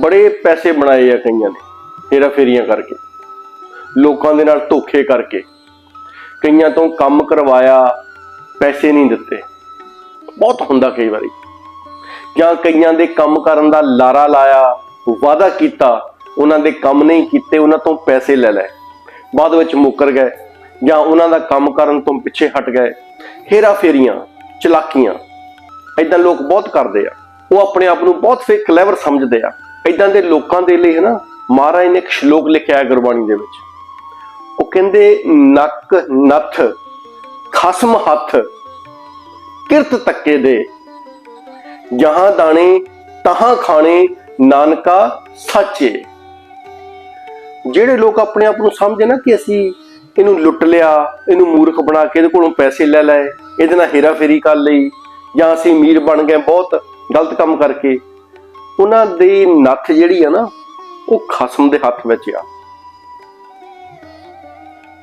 ਬੜੇ ਪੈਸੇ ਬਣਾਏ ਆ ਕਈਆਂ ਨੇ ਹੇਰਾ ਫੇਰੀਆਂ ਕਰਕੇ। ਲੋਕਾਂ ਦੇ ਨਾਲ ਧੋਖੇ ਕਰਕੇ। ਕਈਆਂ ਤੋਂ ਕੰਮ ਕਰਵਾਇਆ, ਪੈਸੇ ਨਹੀਂ ਦਿੱਤੇ। ਬਹੁਤ ਹੁੰਦਾ ਕਈ ਵਾਰੀ। ਜਾਂ ਕਈਆਂ ਦੇ ਕੰਮ ਕਰਨ ਦਾ ਲਾਰਾ ਲਾਇਆ, ਵਾਅਦਾ ਕੀਤਾ, ਉਹਨਾਂ ਦੇ ਕੰਮ ਨਹੀਂ ਕੀਤੇ, ਉਹਨਾਂ ਤੋਂ ਪੈਸੇ ਲੈ ਲਏ। ਬਾਅਦ ਵਿੱਚ ਮੁੱਕਰ ਗਏ, ਜਾਂ ਉਹਨਾਂ ਦਾ ਕੰਮ ਕਰਨ ਤੋਂ ਪਿੱਛੇ ਹਟ ਗਏ। ਹੇਰਾ ਫੇਰੀਆਂ, ਚਲਾਕੀਆਂ। ਇਦਾਂ ਲੋਕ ਬਹੁਤ ਕਰਦੇ ਆ। ਉਹ ਆਪਣੇ ਆਪ ਨੂੰ ਬਹੁਤ ਫੇ ਕਲੇਵਰ ਸਮਝਦੇ ਆ। ਇਦਾਂ ਦੇ ਲੋਕਾਂ ਦੇ ਲਈ ਹਨਾ, ਮਹਾਰਾਜ ਨੇ ਇੱਕ ਸ਼ਲੋਕ ਲਿਖਿਆ ਗੁਰਬਾਣੀ ਦੇ ਵਿੱਚ। ਉਹ ਕਹਿੰਦੇ, ਨੱਕ, ਨੱਥ, ਖਸਮ ਹੱਥ, ਕਿਰਤ ਤੱਕੇ ਦੇ, ਜਹਾਂ ਦਾਣੇ, ਤਹਾਂ ਖਾਣੇ, ਨਾਨਕਾ ਸੱਚੇ। ਜਿਹੜੇ ਲੋਕ ਆਪਣੇ ਆਪ ਨੂੰ ਸਮਝੇ ਨਾ ਕਿ ਅਸੀਂ ਇਹਨੂੰ ਲੁੱਟ ਲਿਆ, ਇਹਨੂੰ ਮੂਰਖ ਬਣਾ ਕੇ ਇਹਦੇ ਕੋਲੋਂ ਪੈਸੇ ਲੈ ਲਏ, ਇਹਦੇ ਨਾਲ ਹੇਰਾਫੇਰੀ ਕਰ ਲਈ, ਜਾਂ ਅਸੀਂ ਅਮੀਰ ਬਣ ਗਏ ਬਹੁਤ ਗਲਤ ਕੰਮ ਕਰਕੇ ਉਹਨਾਂ ਦੀ ਨੱਥ ਜਿਹੜੀ ਆ ਨਾ, ਉਹ ਖਸਮ ਦੇ ਹੱਥ ਵਿੱਚ ਆ।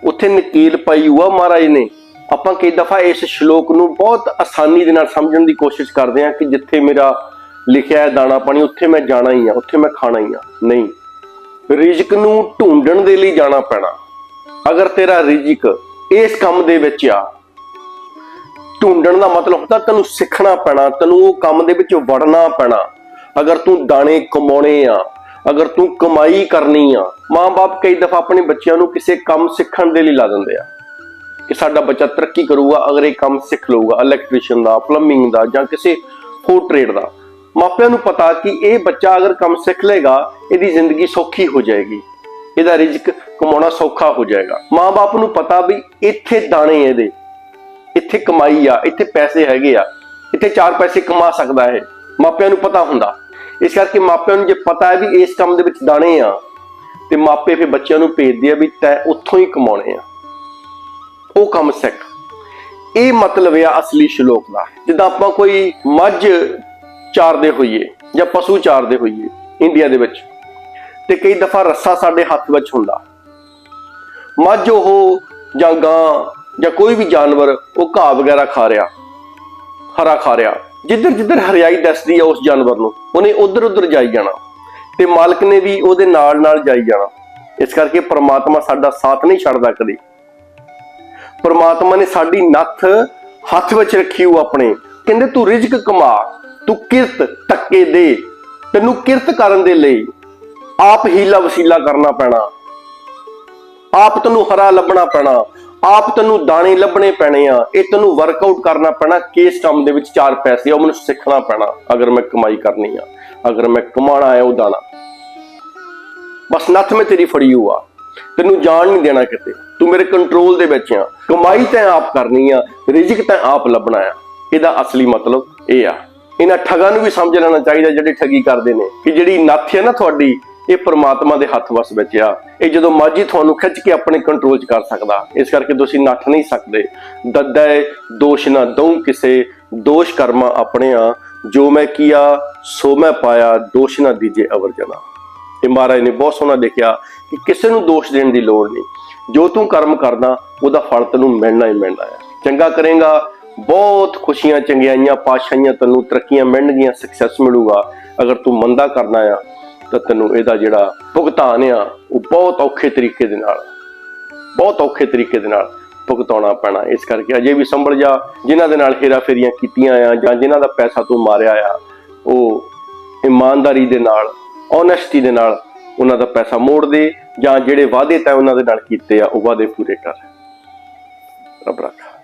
ਉੱਥੇ ਨਕੀਲ ਪਾਈ ਹੋਆ ਮਹਾਰਾਜ ਨੇ। ਆਪਾਂ ਕਈ ਦਫਾ ਇਸ ਸ਼ਲੋਕ ਨੂੰ ਬਹੁਤ ਆਸਾਨੀ ਦੇ ਨਾਲ ਸਮਝਣ ਦੀ ਕੋਸ਼ਿਸ਼ ਕਰਦੇ ਹਾਂ ਕਿ ਜਿੱਥੇ ਮੇਰਾ ਲਿਖਿਆ ਹੈ ਦਾਣਾ ਪਾਣੀ, ਉੱਥੇ ਮੈਂ ਜਾਣਾ ਹੀ ਆ, ਉੱਥੇ ਮੈਂ ਖਾਣਾ ਹੀ ਆ। ਨਹੀਂ। ਰਿਜ਼ਕ ਨੂੰ ਢੂੰਡਣ ਦੇ ਲਈ ਜਾਣਾ ਪੈਣਾ। ਅਗਰ ਤੇਰਾ ਰਿਜ਼ਕ ਇਸ ਕੰਮ ਦੇ ਵਿੱਚ ਆ, ਢੂੰਡਣ ਦਾ ਮਤਲਬ ਹੁੰਦਾ ਤੈਨੂੰ ਸਿੱਖਣਾ ਪੈਣਾ, ਤੈਨੂੰ ਉਹ ਕੰਮ ਦੇ ਵਿੱਚ ਵੜਨਾ ਪੈਣਾ। ਅਗਰ ਤੂੰ ਦਾਣੇ ਕਮਾਉਣੇ ਆ, ਅਗਰ ਤੂੰ ਕਮਾਈ ਕਰਨੀ ਆ, ਮਾਂ-ਬਾਪ ਕਈ ਦਫਾ ਆਪਣੇ ਬੱਚਿਆਂ ਨੂੰ ਕਿਸੇ ਕੰਮ ਸਿੱਖਣ ਦੇ ਲਈ ਲਾ ਦਿੰਦੇ ਆ ਕਿ ਸਾਡਾ ਬੱਚਾ ਤਰੱਕੀ ਕਰੂਗਾ, ਅਗਰ ਇਹ ਕੰਮ ਸਿੱਖ ਲਊਗਾ ਇਲੈਕਟ੍ਰੀਸ਼ੀਅਨ ਦਾ ਪਲੰਬਿੰਗ ਦਾ ਜਾਂ ਕਿਸੇ ਹੋਰ ਟ੍ਰੇਡ ਦਾ। ਮਾਪਿਆਂ ਨੂੰ ਪਤਾ ਕਿ ਇਹ ਬੱਚਾ ਅਗਰ ਕੰਮ ਸਿੱਖ ਲੇਗਾ ਇਹਦੀ ਜ਼ਿੰਦਗੀ ਸੌਖੀ ਹੋ ਜਾਏਗੀ। ਇਹਦਾ ਰਿਜ਼ਕ ਕਮਾਉਣਾ ਸੌਖਾ ਹੋ ਜਾਏਗਾ। ਮਾਂ-ਬਾਪ ਨੂੰ ਪਤਾ ਵੀ ਇੱਥੇ ਦਾਣੇ ਇਹਦੇ। ਇੱਥੇ ਕਮਾਈ ਆ, ਇੱਥੇ ਪੈਸੇ ਹੈਗੇ ਆ। ਇੱਥੇ ਚਾਰ ਪੈਸੇ ਕਮਾ ਸਕਦਾ ਹੈ ਮਾਪਿਆਂ ਨੂੰ ਪਤਾ ਹੁੰਦਾ। ਇਸ ਕਰਕੇ ਮਾਪਿਆਂ ਨੂੰ ਜੇ ਪਤਾ ਹੈ ਵੀ ਇਸ ਕੰਮ ਦੇ ਵਿੱਚ ਦਾਣੇ ਆ, ਤੇ ਮਾਪੇ ਫਿਰ ਬੱਚਿਆਂ ਨੂੰ ਭੇਜਦੇ ਆ ਵੀ ਤੈ ਉੱਥੋਂ ਹੀ ਕਮਾਉਣੇ ਆ। ਉਹ ਕੰਮ ਸਿੱਖ। ਇਹ ਮਤਲਬ ਆ ਅਸਲੀ ਸ਼ਲੋਕ ਦਾ। ਜਿੱਦਾਂ ਆਪਾਂ ਕੋਈ ਮੱਝ ਚਾਰਦੇ ਹੋਈਏ ਜਾਂ ਪਸ਼ੂ ਚਾਰਦੇ ਹੋਈਏ ਇੰਡੀਆ ਦੇ ਵਿੱਚ, ਤੇ ਕਈ ਦਫਾ ਰੱਸਾ ਸਾਡੇ ਹੱਥ ਵਿੱਚ ਹੁੰਦਾ। ਮੱਝ ਉਹ ਜਾਂ ਗਾਂ ਜਾਂ ਕੋਈ ਵੀ ਜਾਨਵਰ ਉਹ ਘਾਹ ਵਗੈਰਾ ਖਾ ਰਿਹਾ, ਹਰਾ ਖਾ ਰਿਹਾ। ਜਿੱਧਰ ਜਿੱਧਰ ਹਰਿਆਈ ਦੱਸਦੀ ਆ ਉਸ ਜਾਨਵਰ ਨੂੰ, ਉਹਨੇ ਉਧਰ ਉਧਰ ਜਾਈ ਜਾਣਾ। ਤੇ ਮਾਲਕ ਨੇ ਵੀ ਉਹਦੇ ਨਾਲ ਨਾਲ ਜਾਈ ਜਾਣਾ। ਇਸ ਕਰਕੇ ਪ੍ਰਮਾਤਮਾ ਸਾਡਾ ਸਾਥ ਨਹੀਂ ਛੱਡਦਾ ਕਦੀ। ਪਰਮਾਤਮਾ ਨੇ ਸਾਡੀ ਨੱਥ ਹੱਥ ਵਿੱਚ ਰੱਖੀ ਹੋ ਆਪਣੇ। ਕਹਿੰਦੇ, ਤੂੰ ਰਿਜ਼ਕ ਕਮਾ, ਤੂੰ ਕਿਰਤ ਟੱਕੇ ਦੇ। ਤੈਨੂੰ ਕਿਰਤ ਕਰਨ ਦੇ ਲਈ ਆਪ ਹੀਲਾ ਵਸੀਲਾ ਕਰਨਾ ਪੈਣਾ। ਆਪ ਤੈਨੂੰ ਹਰਾ ਲੱਭਣਾ ਪੈਣਾ। ਆਪ ਤੈਨੂੰ ਦਾਣੇ ਲੱਭਣੇ ਪੈਣੇ ਆ, ਇਹ ਤੈਨੂੰ ਵਰਕਆਊਟ ਕਰਨਾ ਪੈਣਾ ਕਿਸ ਕੰਮ ਦੇ ਵਿੱਚ ਚਾਰ ਪੈਸੇ ਉਹ ਮੈਨੂੰ ਸਿੱਖਣਾ ਪੈਣਾ, ਅਗਰ ਮੈਂ ਕਮਾਈ ਕਰਨੀ ਆ, ਅਗਰ ਮੈਂ ਕਮਾਣਾ ਹੈ ਉਹ ਦਾਣਾ। ਬਸ ਨੱਥ ਮੈਂ ਤੇਰੀ ਫੜੀ ਹੋਈ ਤੈਨੂੰ ਜਾਣ ਨਹੀਂ ਦੇਣਾ ਕਿਤੇ, ਤੂੰ ਮੇਰੇ ਕੰਟਰੋਲ ਦੇ ਵਿੱਚ ਆ, ਕਮਾਈ ਤਾਂ ਆਪ ਕਰਨੀ ਆ ਰਿਜ਼ਕ ਤਾਂ ਆਪ ਲੱਭਣਾ ਆ, ਇਹਦਾ ਅਸਲੀ ਮਤਲਬ ਇਹ ਆ। ਇਹਨਾਂ ਠੱਗਾਂ ਨੂੰ ਵੀ ਸਮਝ ਲੈਣਾ ਚਾਹੀਦਾ ਜਿਹੜੇ ਠੱਗੀ ਕਰਦੇ ਨੇ, ਕਿ ਜਿਹੜੀ ਨੱਥ ਹੈ ਨਾ ਤੁਹਾਡੀ ਇਹ ਪ੍ਰਮਾਤਮਾ ਦੇ ਹੱਥ ਵਸ ਵਿੱਚ ਆ। ਇਹ ਜਦੋਂ ਮਰਜ਼ੀ ਤੁਹਾਨੂੰ ਖਿੱਚ ਕੇ ਆਪਣੇ ਕੰਟਰੋਲ 'ਚ ਕਰ ਸਕਦਾ, ਇਸ ਕਰਕੇ ਤੁਸੀਂ ਨੱਠ ਨਹੀਂ ਸਕਦੇ। ਦੱਦੈ ਦੋਸ਼ ਨਾ ਦਊ ਕਿਸੇ, ਦੋਸ਼ ਕਰਮਾ ਆਪਣੇ ਆ। ਜੋ ਮੈਂ ਕੀਆ, ਸੋ ਮੈਂ ਪਾਇਆ, ਦੋਸ਼ ਨਾ ਦੀਜੇ ਅਵਰ ਜਨਾ। ਇਹ ਮਹਾਰਾਜ ਨੇ ਬਹੁਤ ਸੋਹਣਾ ਲਿਖਿਆ ਕਿ ਕਿਸੇ ਨੂੰ ਦੋਸ਼ ਦੇਣ ਦੀ ਲੋੜ ਨਹੀਂ। ਜੋ ਤੂੰ ਕਰਮ ਕਰਦਾ, ਉਹਦਾ ਫਲ ਤੈਨੂੰ ਮਿਲਣਾ ਹੀ ਮਿਲਣਾ ਹੈ ਚੰਗਾ ਕਰੇਗਾ, ਬਹੁਤ ਖੁਸ਼ੀਆਂ, ਚੰਗਿਆਈਆਂ ਪਾਸ਼ਾਈਆਂ ਤੈਨੂੰ ਤਰੱਕੀਆਂ ਮਿਲਣਗੀਆਂ ਸਕਸੈਸ ਮਿਲੂਗਾ। ਅਗਰ ਤੂੰ ਮੰਦਾ ਕਰਨਾ ਆ ਤਾਂ ਤੈਨੂੰ ਇਹਦਾ ਜਿਹੜਾ ਭੁਗਤਾਨ ਆ, ਉਹ ਬਹੁਤ ਔਖੇ ਤਰੀਕੇ ਦੇ ਨਾਲ, ਬਹੁਤ ਔਖੇ ਤਰੀਕੇ ਦੇ ਨਾਲ ਭੁਗਤਾਉਣਾ ਪੈਣਾ। ਇਸ ਕਰਕੇ ਅਜੇ ਵੀ ਸੰਭਲ ਜਾ, ਜਿਨ੍ਹਾਂ ਦੇ ਨਾਲ ਹੇਰਾ ਫੇਰੀਆਂ ਕੀਤੀਆਂ ਆ ਜਾਂ ਜਿਨ੍ਹਾਂ ਦਾ ਪੈਸਾ ਤੂੰ ਮਾਰਿਆ ਆ, ਉਹ ਇਮਾਨਦਾਰੀ ਦੇ ਨਾਲ ਓਨੈਸਟੀ ਦੇ ਨਾਲ ਉਹਨਾਂ ਦਾ ਪੈਸਾ ਮੋੜ ਦੇ ਜਾਂ ਜਿਹੜੇ ਵਾਅਦੇ ਤੈਂ ਉਹਨਾਂ ਦੇ ਨਾਲ ਕੀਤੇ ਆ, ਉਹ ਵਾਅਦੇ ਪੂਰੇ ਕਰ। ਰੱਬ ਰੱਖ।